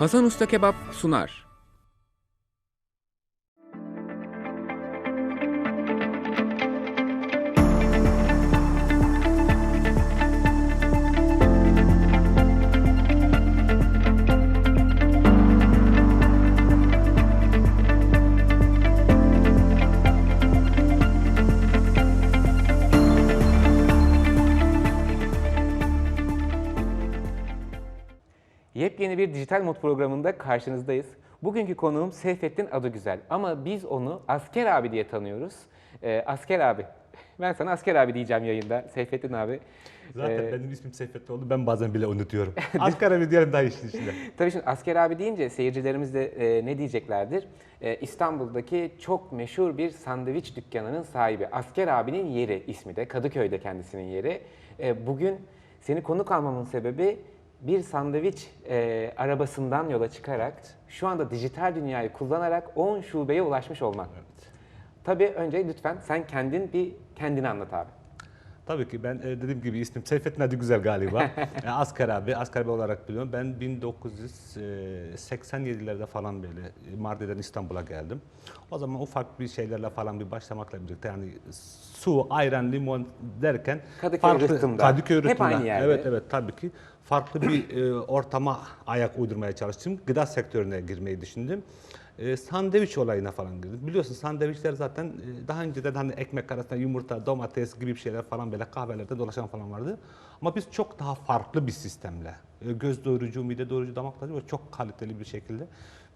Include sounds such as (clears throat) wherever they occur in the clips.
Hasan Usta Kebap sunar. Yepyeni bir dijital mod programında karşınızdayız. Bugünkü konuğum Seyfettin Adıgüzel ama biz onu Asker abi diye tanıyoruz. Ee, asker abi. Ben sana Asker abi diyeceğim yayında. Seyfettin abi. Zaten Ee, benim ismim Seyfettin oldu. Ben bazen bile unutuyorum. (laughs) Asker abi diyelim daha işin içinde. Tabii şimdi asker abi deyince seyircilerimiz de e, ne diyeceklerdir? E, İstanbul'daki çok meşhur bir sandviç dükkanının sahibi. Asker abinin yeri ismi de. Kadıköy'de kendisinin yeri. E, bugün seni konuk almamın sebebi bir sandviç e, arabasından yola çıkarak şu anda dijital dünyayı kullanarak 10 şubeye ulaşmış olmak. Tabii önce lütfen sen kendin bir kendini anlat abi. Tabii ki ben e, dediğim gibi ismim Seyfettin Adı Güzel galiba. (laughs) E, asker abi, asker abi olarak biliyorum. Ben 1987'lerde falan böyle Mardin'den İstanbul'a geldim. O zaman ufak bir şeylerle falan bir başlamakla birlikte yani su, ayran, limon derken Kadıköy Rıhtım'da. Kadıköy Hep Rıhtım'da. aynı yerde. Evet evet tabii ki farklı bir e, ortama ayak uydurmaya çalıştım. Gıda sektörüne girmeyi düşündüm. E, sandviç olayına falan girdim. Biliyorsun sandviçler zaten e, daha önceden hani ekmek arasında yumurta, domates gibi bir şeyler falan böyle kahvelerde dolaşan falan vardı. Ama biz çok daha farklı bir sistemle, e, göz doyurucu, mide doyurucu, damak tadı ve çok kaliteli bir şekilde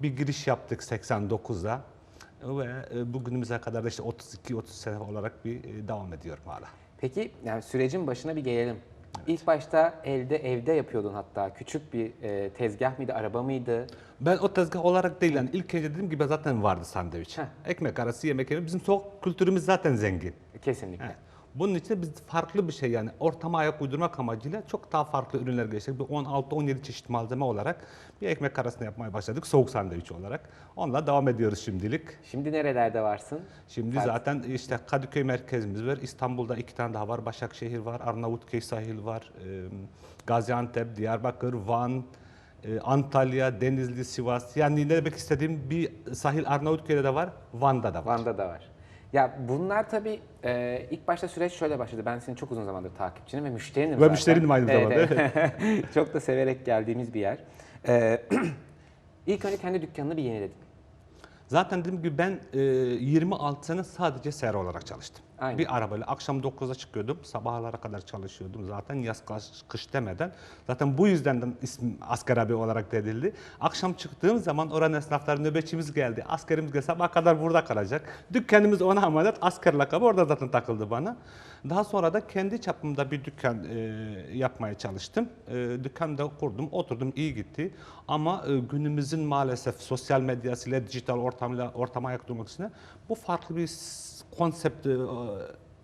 bir giriş yaptık 89'da. Ve e, bugünümüze kadar da işte 32-30 sene olarak bir e, devam ediyorum hala. Peki yani sürecin başına bir gelelim. İlk başta elde evde yapıyordun hatta küçük bir e, tezgah mıydı, araba mıydı? Ben o tezgah olarak değil yani ilk önce dediğim gibi zaten vardı sandviç. Heh. Ekmek arası yemek yemek. Bizim soğuk kültürümüz zaten zengin. Kesinlikle. He. Bunun için biz farklı bir şey yani ortama ayak uydurmak amacıyla çok daha farklı ürünler geliştirdik. Bir 16-17 çeşit malzeme olarak bir ekmek arasını yapmaya başladık soğuk sandviç olarak. Onunla devam ediyoruz şimdilik. Şimdi nerelerde varsın? Şimdi zaten işte Kadıköy merkezimiz var. İstanbul'da iki tane daha var. Başakşehir var, Arnavutköy sahil var. Gaziantep, Diyarbakır, Van, Antalya, Denizli, Sivas. Yani ne demek istediğim bir sahil Arnavutköy'de de var, Van'da da var. Van'da da var. Ya bunlar tabii e, ilk başta süreç şöyle başladı. Ben senin çok uzun zamandır takipçinim ve müşterinim Ve müşterinim aynı zamanda, evet. (laughs) çok da severek geldiğimiz bir yer. E, (clears throat) ilk önce kendi dükkanını bir yeniledin. Zaten dediğim gibi ben e, 26 sene sadece seyir olarak çalıştım. Aynen. Bir arabayla akşam 9'da çıkıyordum, sabahlara kadar çalışıyordum zaten yaz kış, demeden. Zaten bu yüzden de ismim asker abi olarak dedildi. Akşam çıktığım zaman oranın esnafları nöbetçimiz geldi, askerimiz geldi sabah kadar burada kalacak. Dükkanımız ona emanet, asker lakabı orada zaten takıldı bana. Daha sonra da kendi çapımda bir dükkan e, yapmaya çalıştım. E, dükkanı kurdum, oturdum, iyi gitti. Ama e, günümüzün maalesef sosyal medyasıyla, dijital ortamla ortama ayak durmak için bu farklı bir konsept e,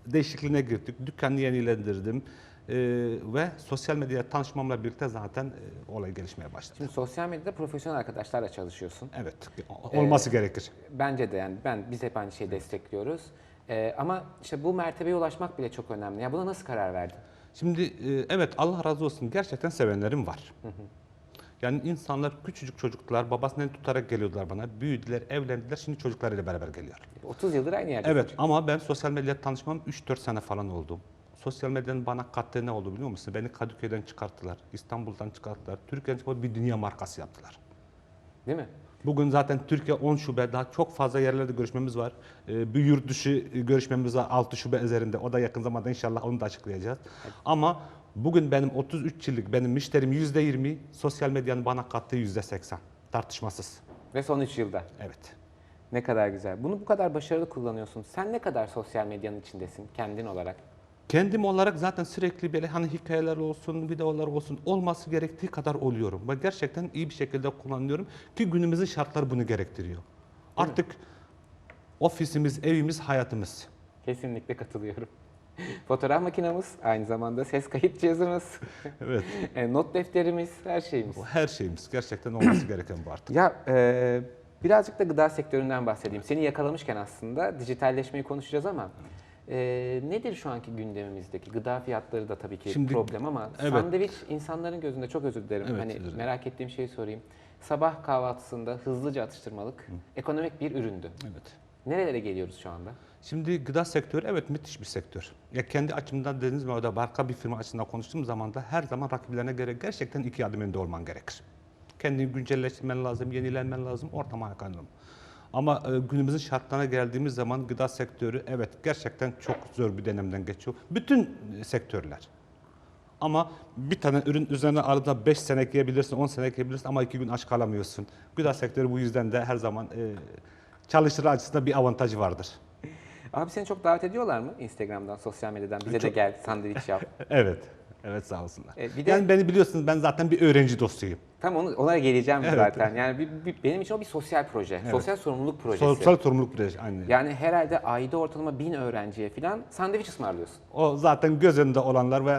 değişikliğine girdik. Dükkanı yenilendirdim. E, ve sosyal medyaya tanışmamla birlikte zaten e, olay gelişmeye başladı. Şimdi sosyal medyada profesyonel arkadaşlarla çalışıyorsun. Evet, olması gerekir. Bence de yani ben biz hep aynı şeyi destekliyoruz. E, ama işte bu mertebeye ulaşmak bile çok önemli. Ya buna nasıl karar verdin? Şimdi e, evet Allah razı olsun gerçekten sevenlerim var. Yani insanlar küçücük çocuklar babasının elini tutarak geliyorlar bana. Büyüdüler, evlendiler. Şimdi çocuklarıyla beraber geliyor. 30 yıldır aynı yerde. Evet ama ben sosyal medyada tanışmam 3-4 sene falan oldu. Sosyal medyanın bana kattığı ne oldu biliyor musun? Beni Kadıköy'den çıkarttılar, İstanbul'dan çıkarttılar. Türkiye'den çıkartıp bir dünya markası yaptılar. Değil mi? Bugün zaten Türkiye 10 şube, daha çok fazla yerlerde görüşmemiz var. Ee, bir yurt dışı görüşmemiz var 6 şube üzerinde. O da yakın zamanda inşallah onu da açıklayacağız. Ama bugün benim 33 yıllık benim müşterim %20, sosyal medyanın bana kattığı %80. Tartışmasız. Ve son 3 yılda. Evet. Ne kadar güzel. Bunu bu kadar başarılı kullanıyorsun. Sen ne kadar sosyal medyanın içindesin kendin olarak? Kendim olarak zaten sürekli böyle hani hikayeler olsun, videolar olsun olması gerektiği kadar oluyorum. Ve gerçekten iyi bir şekilde kullanıyorum ki günümüzün şartları bunu gerektiriyor. Artık ofisimiz, evimiz, hayatımız. Kesinlikle katılıyorum. (laughs) Fotoğraf makinamız, aynı zamanda ses kayıt cihazımız, (laughs) Evet. e, not defterimiz, her şeyimiz. Her şeyimiz gerçekten olması (clears throat) gereken bu artık. Ya e, birazcık da gıda sektöründen bahsedeyim. Seni yakalamışken aslında dijitalleşmeyi konuşacağız ama E, nedir şu anki gündemimizdeki? Gıda fiyatları da tabii ki Şimdi- problem ama evet. sandviç insanların gözünde çok özür dilerim. Evet, hani dilerim. merak ettiğim şeyi sorayım. Sabah kahvaltısında hızlıca atıştırmalık ekonomik bir üründü. Evet. Nerelere geliyoruz şu anda? Şimdi gıda sektörü evet müthiş bir sektör. Ya kendi açımdan dediğiniz gibi orada marka bir firma açısından konuştuğum zaman da her zaman rakiplerine göre gerçekten iki adım önde olman gerekir. Kendini güncelleştirmen lazım, yenilenmen lazım, ortama ayak. Ama e, günümüzün şartlarına geldiğimiz zaman gıda sektörü evet gerçekten çok zor bir dönemden geçiyor. Bütün e, sektörler. Ama bir tane ürün üzerine arada 5 sene ekleyebilirsin, 10 sene ekleyebilirsin ama 2 gün aç kalamıyorsun. Gıda sektörü bu yüzden de her zaman e, çalıştırı açısından bir avantajı vardır. Abi seni çok davet ediyorlar mı Instagram'dan, sosyal medyadan? Bize de gel, sandviç yap. (laughs) Evet. Evet sağ olsunlar. E, bir de- yani beni biliyorsunuz ben zaten bir öğrenci dostuyum. Tam onu, ona geleceğim zaten. Yani bir- bir- benim için o bir sosyal proje. Sosyal sorumluluk projesi. Sosyal sorumluluk projesi aynı. Yani herhalde ayda ortalama bin öğrenciye falan sandviç ısmarlıyorsun. O zaten göz önünde olanlar ve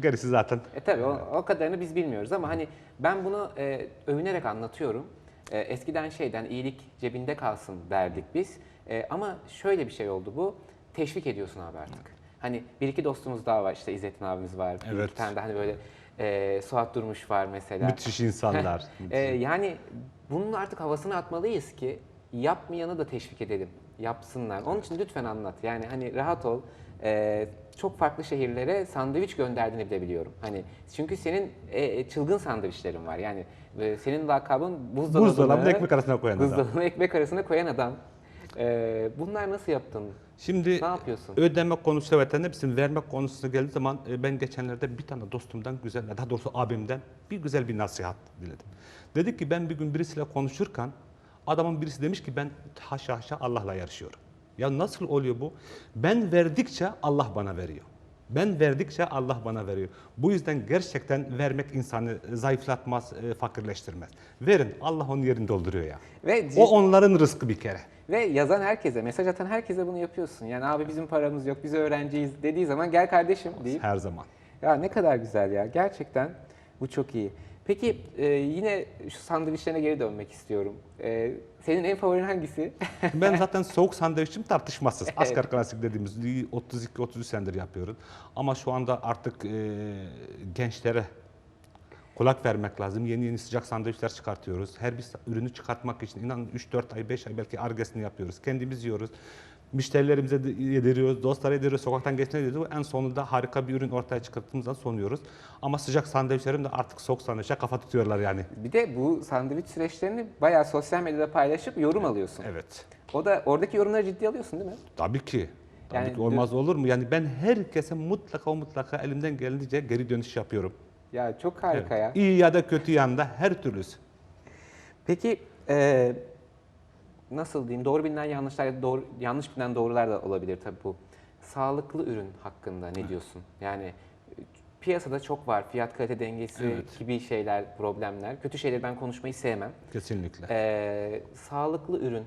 gerisi zaten E tabii o, o kadarını biz bilmiyoruz ama hani ben bunu e, övünerek anlatıyorum. E, eskiden şeyden iyilik cebinde kalsın derdik biz. E, ama şöyle bir şey oldu bu. Teşvik ediyorsun abi artık. Hani bir iki dostumuz daha var işte İzzettin abimiz var. Bir Evet. iki tane de hani böyle e, Suat Durmuş var mesela. müthiş insanlar. (laughs) E, yani bunun artık havasını atmalıyız ki yapmayanı da teşvik edelim. Yapsınlar. Onun için lütfen anlat. Yani hani rahat ol. E, çok farklı şehirlere sandviç gönderdiğini bile biliyorum. Hani çünkü senin e, e, çılgın sandviçlerin var. Yani e, senin lakabın buzdolabına, Buzdolabını ekmek arasına koyan adam. buzdolabına ekmek arasına koyan adam. E, bunlar nasıl yaptın? Şimdi Ne yapıyorsun? ödeme konusu evet hepsini vermek konusuna geldiği zaman e, ben geçenlerde bir tane dostumdan güzel, daha doğrusu abimden bir güzel bir nasihat diledim. Dedik ki ben bir gün birisiyle konuşurken adamın birisi demiş ki ben haşa haşa Allah'la yarışıyorum. Ya nasıl oluyor bu? Ben verdikçe Allah bana veriyor. Ben verdikçe Allah bana veriyor. Bu yüzden gerçekten vermek insanı zayıflatmaz, e, fakirleştirmez. Verin, Allah onun yerini dolduruyor ya. Ve O onların rızkı bir kere. Ve yazan herkese, mesaj atan herkese bunu yapıyorsun. Yani abi bizim paramız yok, biz öğrenciyiz dediği zaman gel kardeşim deyip. Her zaman. Ya ne kadar güzel ya. Gerçekten bu çok iyi. Peki e, yine şu sandviçlerine geri dönmek istiyorum. E, senin en favorin hangisi? (laughs) Ben zaten soğuk sandviçim tartışmasız. Asgari klasik dediğimiz 32-33 senedir yapıyoruz. Ama şu anda artık e, gençlere kulak vermek lazım. Yeni yeni sıcak sandviçler çıkartıyoruz. Her bir ürünü çıkartmak için inanın 3-4 ay, 5 ay belki argesini yapıyoruz. Kendimiz yiyoruz. Müşterilerimize yediriyoruz, dostlara yediriyoruz, sokaktan geçene yediriyoruz. En sonunda harika bir ürün ortaya çıkarttığımızdan sonuyoruz. Ama sıcak sandviçlerim de artık soğuk sandviçe kafa tutuyorlar yani. Bir de bu sandviç süreçlerini bayağı sosyal medyada paylaşıp yorum alıyorsun. Evet. O da oradaki yorumları ciddi alıyorsun değil mi? Tabii ki. Tabii Yani ki olmaz olur mu? Yani ben herkese mutlaka mutlaka elimden geldiğince geri dönüş yapıyorum. Ya çok harika ya. İyi ya da kötü yanda her türlüsü. Peki e, nasıl diyeyim doğru bilinen yanlışlar ya da doğru, yanlış bilinen doğrular da olabilir tabii bu. Sağlıklı ürün hakkında ne diyorsun? Yani e, piyasada çok var fiyat kalite dengesi Evet. gibi şeyler, problemler. Kötü şeyleri ben konuşmayı sevmem. Kesinlikle. E, sağlıklı ürün,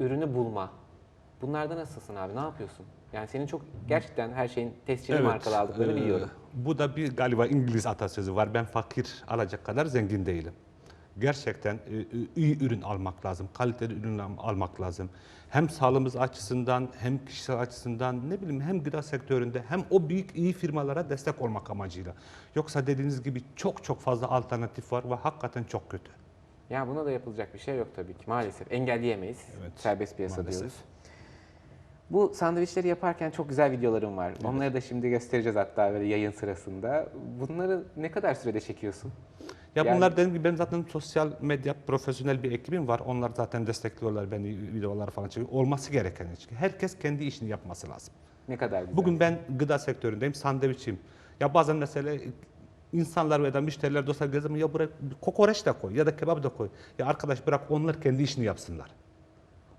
ürünü bulma. Bunlarda nasılsın abi? Ne yapıyorsun? Yani senin çok gerçekten her şeyin tescilli markalı aldıklarını e, biliyorum. Bu da bir galiba İngiliz atasözü var. Ben fakir alacak kadar zengin değilim. Gerçekten e, e, iyi ürün almak lazım, kaliteli ürün al- almak lazım. Hem sağlığımız açısından, hem kişisel açısından, ne bileyim hem gıda sektöründe, hem o büyük iyi firmalara destek olmak amacıyla. Yoksa dediğiniz gibi çok çok fazla alternatif var ve hakikaten çok kötü. Ya buna da yapılacak bir şey yok tabii ki maalesef. Engelleyemeyiz. Evet, Serbest piyasa maalesef. diyoruz. Bu sandviçleri yaparken çok güzel videolarım var. Onları da şimdi göstereceğiz hatta böyle yayın sırasında. Bunları ne kadar sürede çekiyorsun? Ya Yani- bunlar dediğim gibi benim zaten sosyal medya profesyonel bir ekibim var. Onlar zaten destekliyorlar beni videolar falan çekiyor. Olması gereken iş. Herkes kendi işini yapması lazım. Ne kadar güzel. Bugün ben gıda sektöründeyim, sandviçim. Ya bazen mesela insanlar veya müşteriler dostlar zaman ya buraya kokoreç de koy ya da kebap da koy. Ya arkadaş bırak onlar kendi işini yapsınlar.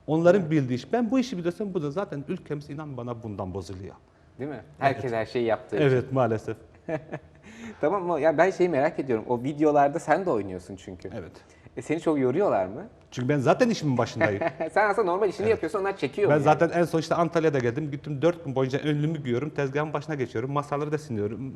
Onların bildiği iş. Ben bu işi biliyorsam bu da zaten ülkemiz inan bana bundan bozuluyor. Değil mi? Herkes her şeyi yaptığı. Evet maalesef. (laughs) Tamam mı? Ya ben şeyi merak ediyorum. O videolarda sen de oynuyorsun çünkü. Evet. E seni çok yoruyorlar mı? Çünkü ben zaten işimin başındayım. (laughs) sen aslında normal işini yapıyorsun, onlar çekiyor. Ben yani. zaten en son işte Antalya'da geldim. Gittim dört gün boyunca önlüğümü giyiyorum. Tezgahın başına geçiyorum. Masaları da siliyorum.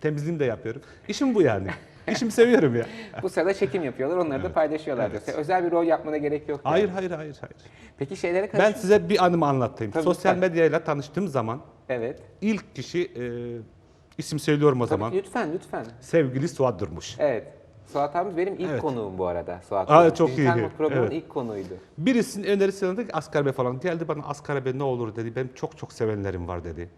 Temizliğimi de yapıyorum. İşim bu yani. (laughs) İşimi seviyorum ya. Bu sırada çekim yapıyorlar, onları da paylaşıyorlar. diyorsun. Özel bir rol yapmana gerek yok. yani. Hayır hayır hayır hayır. Peki şeylere Ben karşı... size bir anımı anlatayım. Tabii, Sosyal lütfen. medyayla tanıştığım zaman Evet. İlk kişi e, isim söylüyorum o Tabii zaman. lütfen lütfen. Sevgili Suat Durmuş. Evet. Suat abimiz benim ilk Evet. konuğum bu arada. Suat Aa, çok Dijital iyi. Mod programının Evet. ilk konuğuydu. Birisinin önerisi dedi ki Asgar Bey falan geldi bana Asgar Bey ne olur dedi. Benim çok çok sevenlerim var dedi.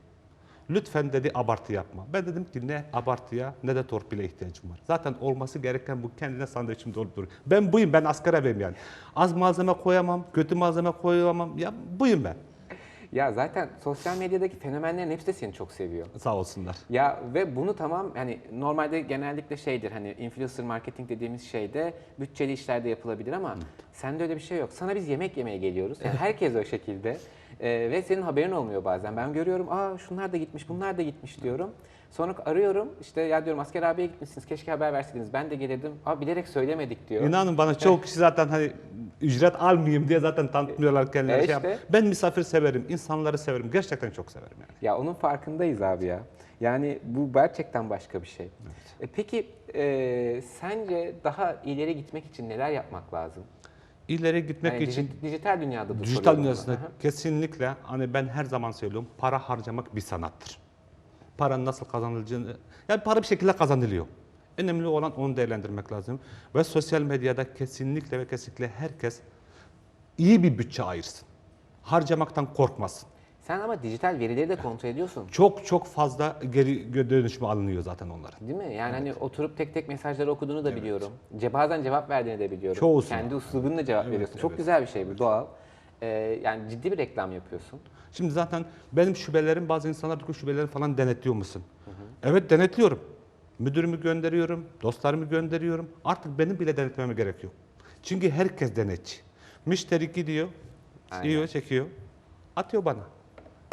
Lütfen dedi abartı yapma. Ben dedim ki ne abartıya ne de torpile ihtiyacım var. Zaten olması gereken bu kendine sandviçim dolup duruyor. Ben buyum ben Asgar Bey'im yani. Az malzeme koyamam, kötü malzeme koyamam. Ya buyum ben. Ya zaten sosyal medyadaki fenomenlerin hepsi de seni çok seviyor. Sağ olsunlar. Ya ve bunu tamam hani normalde genellikle şeydir hani influencer marketing dediğimiz şeyde bütçeli işlerde yapılabilir ama sende öyle bir şey yok. Sana biz yemek yemeye geliyoruz. Yani herkes o şekilde. Ee, ve senin haberin olmuyor bazen. Ben görüyorum aa şunlar da gitmiş bunlar da gitmiş diyorum. Sonra arıyorum işte ya diyorum asker abiye gitmişsiniz keşke haber verseydiniz ben de gelirdim. Abi bilerek söylemedik diyor. İnanın bana çoğu kişi zaten hani ücret almayayım diye zaten tanıtmıyorlar kendileri. E şey yap-. Ben misafir severim, insanları severim. Gerçekten çok severim yani. Ya onun farkındayız abi ya. Yani bu gerçekten başka bir şey. E, peki e, sence daha ileri gitmek için neler yapmak lazım? İleri gitmek Yani için diji- dijital dünyada da Dijital dünyasında kesinlikle hani ben her zaman söylüyorum para harcamak bir sanattır. Paranın nasıl kazanılacağını yani para bir şekilde kazanılıyor. Önemli olan onu değerlendirmek lazım. Ve sosyal medyada kesinlikle ve kesinlikle herkes iyi bir bütçe ayırsın. Harcamaktan korkmasın. Sen ama dijital verileri de kontrol ediyorsun. Çok çok fazla geri dönüşme alınıyor zaten onların. Değil mi? Yani hani oturup tek tek mesajları okuduğunu da biliyorum. Ce bazen cevap verdiğini de biliyorum. Çoğusuna. Kendi üslubunla cevap veriyorsun. Çok evet. güzel bir şey bu, doğal. Ee, yani ciddi bir reklam yapıyorsun. Şimdi zaten benim şubelerim bazı insanlar diyor ki şubelerini falan denetliyor musun? Evet denetliyorum. Müdürümü gönderiyorum, dostlarımı gönderiyorum. Artık benim bile denetmeme gerek yok. Çünkü herkes denetçi. Müşteri gidiyor, Aynen. yiyor, çekiyor, atıyor bana.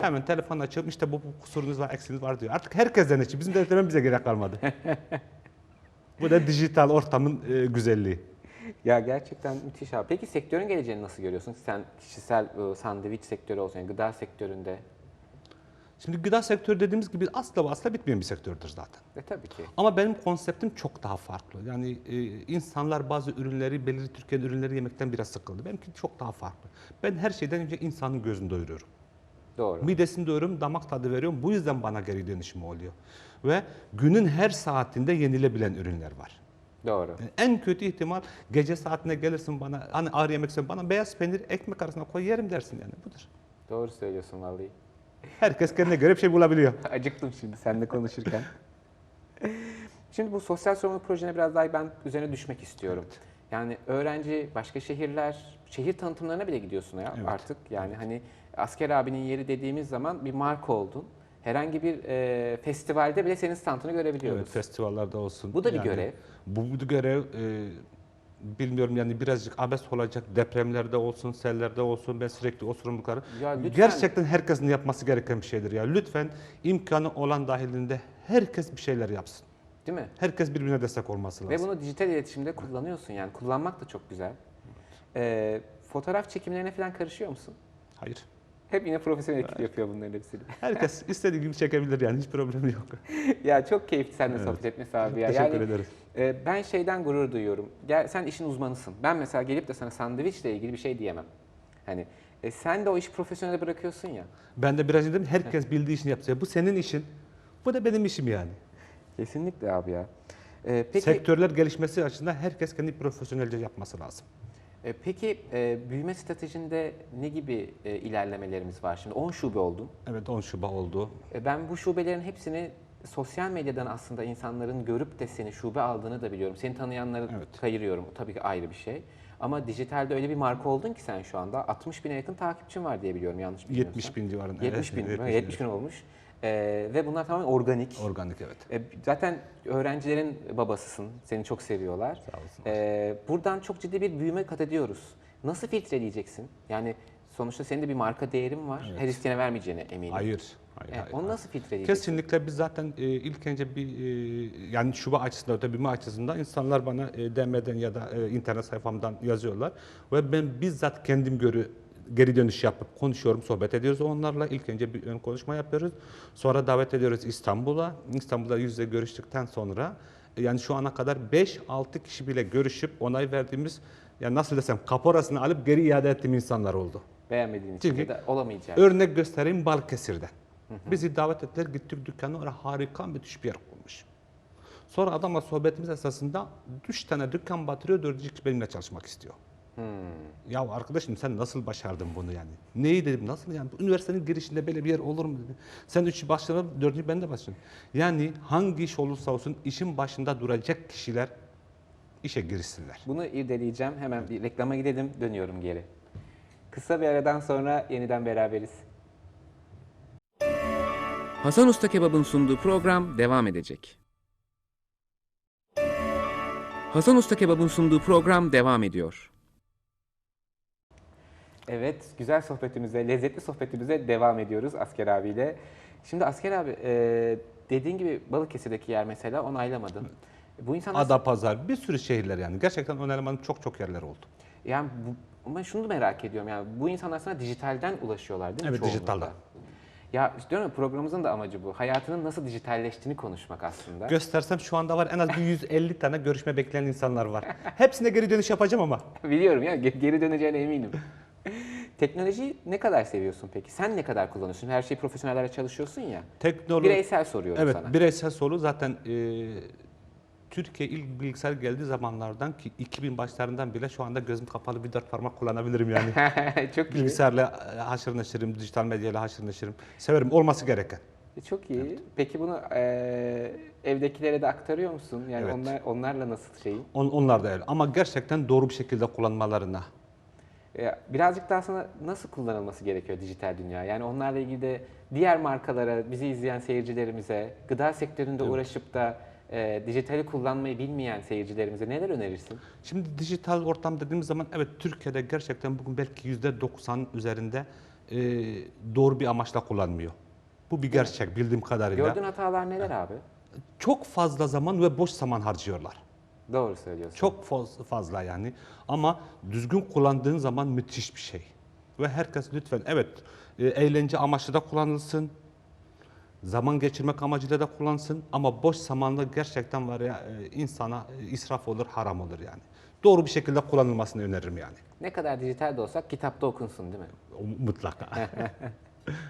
Hemen telefon açıyorum, işte bu, bu kusurunuz var, eksiniz var diyor. Artık herkes denetçi, bizim denetlememize gerek kalmadı. (laughs) bu da dijital ortamın e, güzelliği. Ya gerçekten müthiş abi. Peki sektörün geleceğini nasıl görüyorsun? Sen kişisel e, sandviç sektörü olsun, yani gıda sektöründe. Şimdi gıda sektörü dediğimiz gibi asla asla bitmeyen bir sektördür zaten. E tabii ki. Ama benim konseptim çok daha farklı. Yani e, insanlar bazı ürünleri, belirli Türkiye'nin ürünleri yemekten biraz sıkıldı. Benimki çok daha farklı. Ben her şeyden önce insanın gözünü doyuruyorum. Doğru. Midesini doyuruyorum, damak tadı veriyorum. Bu yüzden bana geri dönüşüm oluyor. Ve günün her saatinde yenilebilen ürünler var. Doğru. Yani en kötü ihtimal gece saatine gelirsin bana, hani ağır yemek istiyorum, bana beyaz peynir ekmek arasına koy yerim dersin yani budur. Doğru söylüyorsun vallahi. Herkes kendine göre bir şey bulabiliyor. (laughs) Acıktım şimdi seninle konuşurken. şimdi bu sosyal sorumluluk projene biraz daha ben üzerine düşmek istiyorum. Yani öğrenci, başka şehirler, şehir tanıtımlarına bile gidiyorsun ya Evet. artık. Yani hani asker abinin yeri dediğimiz zaman bir marka oldun. Herhangi bir e, festivalde bile senin standını görebiliyoruz. Evet, festivallerde olsun. Bu da bir görev. Bu, bu görev e, bilmiyorum yani birazcık abes olacak depremlerde olsun, sellerde olsun ben sürekli o sorumlulukları. Gerçekten herkesin yapması gereken bir şeydir ya. Lütfen imkanı olan dahilinde herkes bir şeyler yapsın. Değil mi? Herkes birbirine destek olması Ve lazım. bunu dijital iletişimde kullanıyorsun yani. Kullanmak da çok güzel. E, fotoğraf çekimlerine falan karışıyor musun? Hayır. Hep yine profesyonel ekip yapıyor bunların hepsini. (laughs) Herkes istediği gibi çekebilir yani hiç problem yok. (laughs) ya çok keyifli seninle Evet. sohbet etmesi abi ya. Teşekkür yani, ederiz. e, ben şeyden gurur duyuyorum. Gel, sen işin uzmanısın. Ben mesela gelip de sana sandviçle ilgili bir şey diyemem. Hani e, sen de o işi profesyonele bırakıyorsun ya. Ben de biraz dedim herkes bildiği işini yapsa. Bu senin işin. Bu da benim işim yani. Kesinlikle abi ya. E, peki Sektörler gelişmesi açısından herkes kendi profesyonelce yapması lazım. E, peki e, büyüme stratejinde ne gibi e, ilerlemelerimiz var? Şimdi 10 şube oldun. Evet 10 Şubat oldu. E, Ben bu şubelerin hepsini sosyal medyadan aslında insanların görüp de seni şube aldığını da biliyorum. Seni tanıyanları Evet. kayırıyorum. Tabii ki ayrı bir şey. Ama dijitalde öyle bir marka oldun ki sen şu anda 60 bine yakın takipçin var diye biliyorum yanlış bilmiyorsam. 70 bin civarında. 70 bin, Evet, değil mi? 70 70 bin olmuş. E, ve bunlar tamamen organik. Organik evet. E, zaten öğrencilerin babasısın. Seni çok seviyorlar. Sağ olsunlar. E, buradan çok ciddi bir büyüme kat ediyoruz. Nasıl filtreleyeceksin? Yani sonuçta senin de bir marka değerin var. Evet. Her isteyene vermeyeceğine eminim. Hayır. Hayır, E, hayır, onu hayır. nasıl filtreleyeceksin? Kesinlikle biz zaten e, ilk önce bir e, yani şuba açısından ötebime açısından insanlar bana e, DM'den ya da e, internet sayfamdan yazıyorlar ve ben bizzat kendim görü geri dönüş yapıp konuşuyorum, sohbet ediyoruz onlarla. İlk önce bir ön konuşma yapıyoruz. Sonra davet ediyoruz İstanbul'a. İstanbul'da yüz yüze görüştükten sonra e, yani şu ana kadar 5-6 kişi bile görüşüp onay verdiğimiz yani nasıl desem kaporasını alıp geri iade ettiğim insanlar oldu. Beğenmediğin için Çünkü da olamayacak. Örnek göstereyim Balıkesir'den. Bizi davet ettiler, gittik dükkanı, orada harika müthiş bir yer kurmuş. Sonra adamla sohbetimiz esasında üç tane dükkan batırıyor, dördüncü kişi benimle çalışmak istiyor. Ya arkadaşım sen nasıl başardın bunu yani? Neyi dedim nasıl yani? Bu üniversitenin girişinde böyle bir yer olur mu dedi. Sen üçü başladın, dördüncü ben de başladım. Yani hangi iş olursa olsun işin başında duracak kişiler işe girişsinler. Bunu irdeleyeceğim. Hemen bir reklama gidelim. Dönüyorum geri. Kısa bir aradan sonra yeniden beraberiz. Hasan Usta Kebap'ın sunduğu program devam edecek. Hasan Usta Kebap'ın sunduğu program devam ediyor. Evet, güzel sohbetimize, lezzetli sohbetimize devam ediyoruz Asker abiyle. Şimdi Asker abi, e, dediğin gibi Balıkesir'deki yer mesela onaylamadın. Bu insanlar... Adapazarı bir sürü şehirler yani. Gerçekten onaylamanın çok çok yerler oldu. Yani bu, ama şunu da merak ediyorum yani bu insanlar sana dijitalden ulaşıyorlar değil mi? Evet, dijitalden. Ya işte diyorum ya, programımızın da amacı bu. Hayatının nasıl dijitalleştiğini konuşmak aslında. Göstersem şu anda var en az bir 150 tane görüşme bekleyen insanlar var. (laughs) Hepsine geri dönüş yapacağım ama. Biliyorum ya ge- geri döneceğine eminim. Teknolojiyi ne kadar seviyorsun peki? Sen ne kadar kullanıyorsun? Her şeyi profesyonellerle çalışıyorsun ya. Teknoloji... Bireysel soruyorum Evet, sana. bireysel soru zaten e, Türkiye ilk bilgisayar geldiği zamanlardan ki 2000 başlarından bile şu anda gözüm kapalı bir dört parmak kullanabilirim yani. (laughs) Çok iyi. Bilgisayarla e, haşır neşirim, dijital medyayla haşır neşirim. Severim, olması gereken. Çok iyi. Peki bunu eee, evdekilere de aktarıyor musun? Yani Evet. onlar onlarla nasıl şeyin? On, onlar da öyle. Ama gerçekten doğru bir şekilde kullanmalarına. E, Birazcık daha sana nasıl kullanılması gerekiyor dijital dünya? Yani onlarla ilgili de diğer markalara, bizi izleyen seyircilerimize, gıda sektöründe uğraşıp da e, dijitali kullanmayı bilmeyen seyircilerimize neler önerirsin? Şimdi dijital ortam dediğimiz zaman evet Türkiye'de gerçekten bugün belki yüzde 90 üzerinde e, doğru bir amaçla kullanmıyor. Bu bir gerçek bildiğim kadarıyla. Gördüğün hatalar neler abi? Çok fazla zaman ve boş zaman harcıyorlar. Doğru söylüyorsun. Çok faz- fazla yani. Ama düzgün kullandığın zaman müthiş bir şey. Ve herkes lütfen evet e, eğlence amaçlı da kullanılsın. Zaman geçirmek amacıyla da kullansın ama boş zamanda gerçekten var ya e, insana e, israf olur, haram olur yani. Doğru bir şekilde kullanılmasını öneririm yani. Ne kadar dijital de olsak kitapta okunsun değil mi? Mutlaka. (laughs)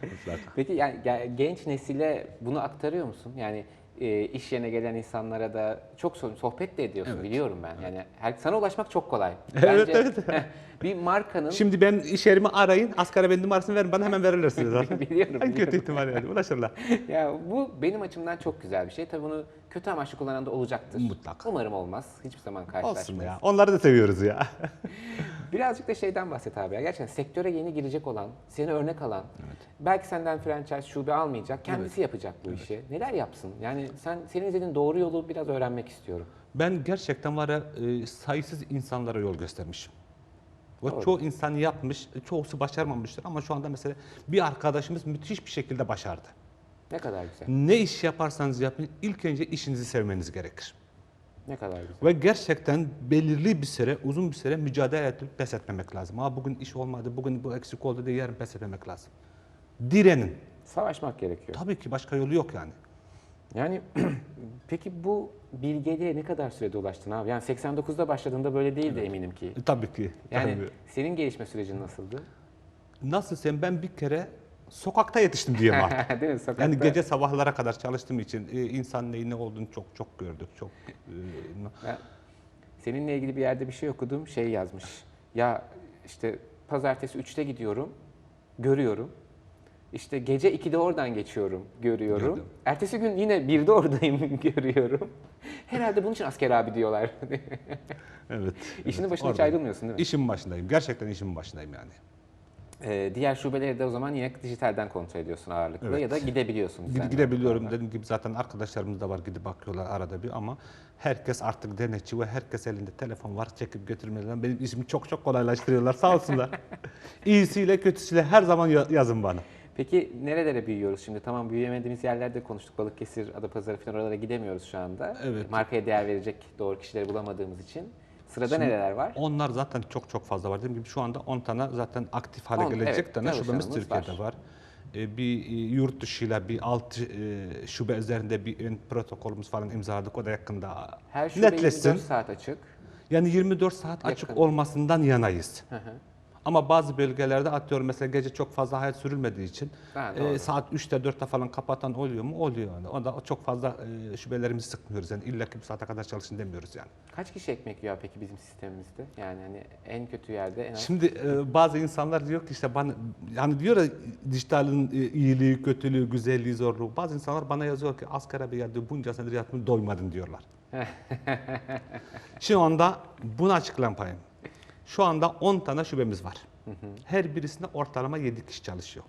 Mutlaka. Peki yani ge- genç nesile bunu aktarıyor musun? Yani e, iş yerine gelen insanlara da çok so- sohbet de ediyorsun biliyorum ben. Yani her, sana ulaşmak çok kolay. (laughs) Evet, evet. (laughs) bir markanın Şimdi ben iş yerimi arayın, asgari benim numarasını verin bana hemen verirler size zaten. (laughs) Biliyorum, En kötü ihtimal yani ulaşırlar. ya bu benim açımdan çok güzel bir şey. Tabii bunu kötü amaçlı kullanan da olacaktır. Mutlaka. Umarım olmaz. Hiçbir zaman Olsun karşılaşmayız. ya. Onları da seviyoruz ya. (laughs) Birazcık da şeyden bahset abi ya. Gerçekten sektöre yeni girecek olan, seni örnek alan, belki senden franchise şube almayacak, kendisi yapacak bu işi. Neler yapsın? Yani sen senin izlediğin doğru yolu biraz öğrenmek istiyorum. Ben gerçekten var ya e, sayısız insanlara yol göstermişim. Ve Doğru. çoğu insan yapmış, çoğusu başarmamıştır ama şu anda mesela bir arkadaşımız müthiş bir şekilde başardı. Ne kadar güzel. Ne iş yaparsanız yapın ilk önce işinizi sevmeniz gerekir. Ne kadar güzel. Ve gerçekten belirli bir süre, uzun bir süre mücadele edip pes etmemek lazım. Ha bugün iş olmadı, bugün bu eksik oldu diye yarın pes etmemek lazım. Direnin. Savaşmak gerekiyor. Tabii ki başka yolu yok yani. Yani (clears throat) peki bu bilgeliğe ne kadar sürede ulaştın abi? Yani 89'da başladığında böyle değildi eminim ki. E, Tabii ki. Yani Tabii. senin gelişme sürecin nasıldı? Nasıl sen ben bir kere sokakta yetiştim diyeyim (laughs) artık. Değil mi? Sokakta. Yani gece sabahlara kadar çalıştığım için e, insan neyin ne olduğunu çok çok gördük. Çok e, seninle ilgili bir yerde bir şey okudum. Şey yazmış. Ya işte pazartesi 3'te gidiyorum. Görüyorum. İşte gece 2'de oradan geçiyorum. Görüyorum. Gördüm. Ertesi gün yine 1'de oradayım. (laughs) görüyorum. Herhalde bunun için asker abi diyorlar. (laughs) evet. İşinin evet, başına hiç ayrılmıyorsun değil mi? İşin başındayım. Gerçekten işin başındayım yani. Ee, diğer şubeleri de o zaman yine dijitalden kontrol ediyorsun ağırlıklı Evet. ya da gidebiliyorsun. Gide- düzenli gidebiliyorum olarak. dediğim gibi zaten arkadaşlarımız da var gidip bakıyorlar arada bir ama herkes artık denetçi ve herkes elinde telefon var çekip götürmeler. Benim işimi çok çok kolaylaştırıyorlar sağ olsunlar. (laughs) İyisiyle kötüsüyle her zaman ya- yazın bana. Peki nerelere büyüyoruz şimdi? Tamam büyüyemediğimiz yerlerde konuştuk. Balıkesir, Adapazarı falan oralara gidemiyoruz şu anda. Evet. Markaya değer verecek doğru kişileri bulamadığımız için. Sırada nereler var? Onlar zaten çok çok fazla var. Dediğim gibi şu anda 10 tane zaten aktif hale On, gelecek evet, tane şubemiz Türkiye'de var. Ee, bir e, yurt dışıyla bir alt e, şube üzerinde bir ön protokolümüz falan imzaladık. O da yakında Her şube netleşsin. 24 saat açık. Yani 24 saat açık Yakın. olmasından yanayız. Hı hı. Ama bazı bölgelerde atıyorum mesela gece çok fazla hayat sürülmediği için Ha, e, saat 3'te 4'te falan kapatan oluyor mu? Oluyor. Yani. Onda çok fazla e, şüphelerimizi sıkmıyoruz. Yani illa ki bu saate kadar çalışın demiyoruz yani. Kaç kişi ekmek yiyor peki bizim sistemimizde? Yani hani en kötü yerde en az Şimdi e, bazı insanlar diyor ki işte bana yani diyor ya dijitalin e, iyiliği, kötülüğü, güzelliği, zorluğu. Bazı insanlar bana yazıyor ki asker abi ya diyor, bunca senedir yattım doymadın diyorlar. (laughs) Şu anda bunu açıklamayayım. Şu anda 10 tane şubemiz var. Her birisinde ortalama 7 kişi çalışıyor.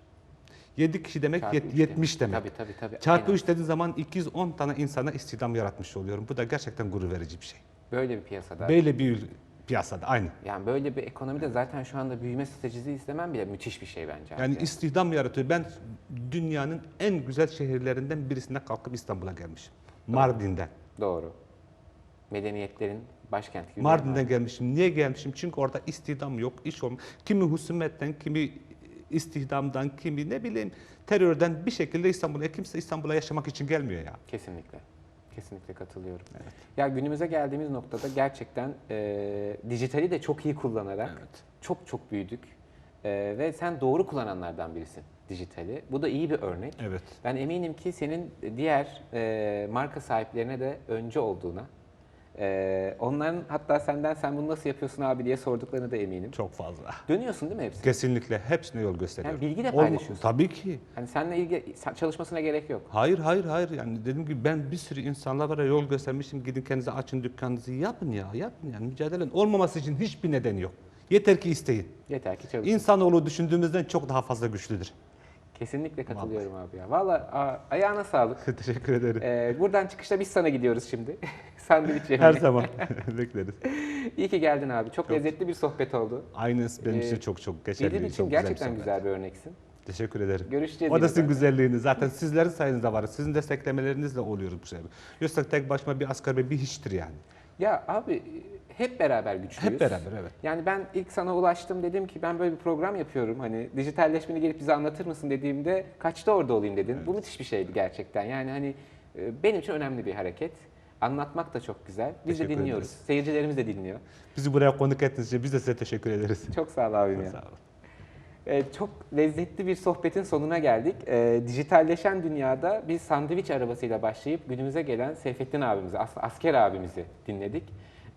7 kişi demek Çarpı yet- üç 70 demek. Tabii, tabii, tabii. Çarpı Aynen. 3 dediği zaman 210 tane insana istihdam yaratmış oluyorum. Bu da gerçekten gurur verici bir şey. böyle bir piyasada. Böyle bir piyasada aynı. yani böyle bir ekonomide zaten şu anda büyüme stratejisi istemem bile müthiş bir şey bence. Yani istihdam yaratıyor. Ben dünyanın en güzel şehirlerinden birisine kalkıp İstanbul'a gelmişim. Mardin'den. Doğru. Medeniyetlerin başkenti gibi. Mardin'den gelmişim. Niye gelmişim? Çünkü orada istihdam yok, iş olmuyor. Kimi husumetten, kimi istihdamdan, kimi ne bileyim terörden bir şekilde İstanbul'a. Kimse İstanbul'a yaşamak için gelmiyor ya. Kesinlikle. Kesinlikle katılıyorum. Ya günümüze geldiğimiz noktada gerçekten e, dijitali de çok iyi kullanarak çok çok büyüdük. E, ve sen doğru kullananlardan birisin dijitali. Bu da iyi bir örnek. Evet. Ben eminim ki senin diğer e, marka sahiplerine de önce olduğuna, e, onların hatta senden sen bunu nasıl yapıyorsun abi diye sorduklarına da eminim. Çok fazla. Dönüyorsun değil mi hepsi? Kesinlikle hepsine yol gösteriyorum. Yani bilgi de Olma- paylaşıyorsun. Tabii ki. Hani seninle ilgili sen- çalışmasına gerek yok. Hayır hayır hayır yani dediğim gibi ben bir sürü insanlara yol göstermişim gidin kendinize açın dükkanınızı yapın ya yapın yani mücadele olmaması için hiçbir nedeni yok. Yeter ki isteyin. Yeter ki çalışın. İnsanoğlu düşündüğümüzden çok daha fazla güçlüdür. Kesinlikle katılıyorum abi ya. Valla ayağına sağlık. (laughs) Teşekkür ederim. Ee, buradan çıkışta biz sana gidiyoruz şimdi. (laughs) Sandviç Her yemeye. zaman (laughs) bekleriz. İyi ki geldin abi. Çok, lezzetli bir sohbet oldu. Aynı benim için Ee, çok çok geçerli. Çok için güzel gerçekten sohbet. güzel bir örneksin. Teşekkür ederim. Görüşeceğiz O da sizin zaten. güzelliğiniz. Zaten sizlerin sayenizde var. Sizin desteklemelerinizle oluyoruz bu şey. Yoksa tek başıma bir asgari bir hiçtir yani. Ya abi hep beraber güçlüyüz. Hep beraber evet. Yani ben ilk sana ulaştım dedim ki ben böyle bir program yapıyorum. Hani dijitalleşmeni gelip bize anlatır mısın dediğimde kaçta orada olayım dedin. Bu müthiş bir şeydi gerçekten. Yani hani e, benim için önemli bir hareket. Anlatmak da çok güzel. Biz de Teşekkür dinliyoruz. ederiz. Seyircilerimiz de dinliyor. Bizi buraya konuk ettiğiniz için biz de size teşekkür ederiz. Çok sağ ol abim ya. Sağ olun. Ee, çok lezzetli bir sohbetin sonuna geldik. Ee, dijitalleşen dünyada biz sandviç arabasıyla başlayıp günümüze gelen Seyfettin abimizi, aslında asker abimizi dinledik.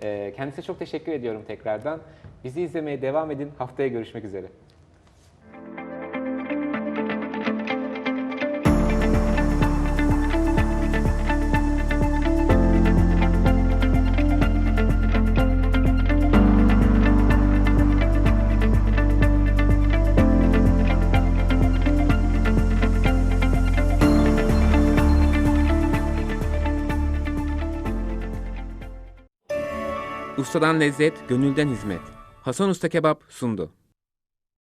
Ee, kendisine çok teşekkür ediyorum tekrardan. Bizi izlemeye devam edin. Haftaya görüşmek üzere. Ustadan lezzet, gönülden hizmet. Hasan Usta Kebap sundu.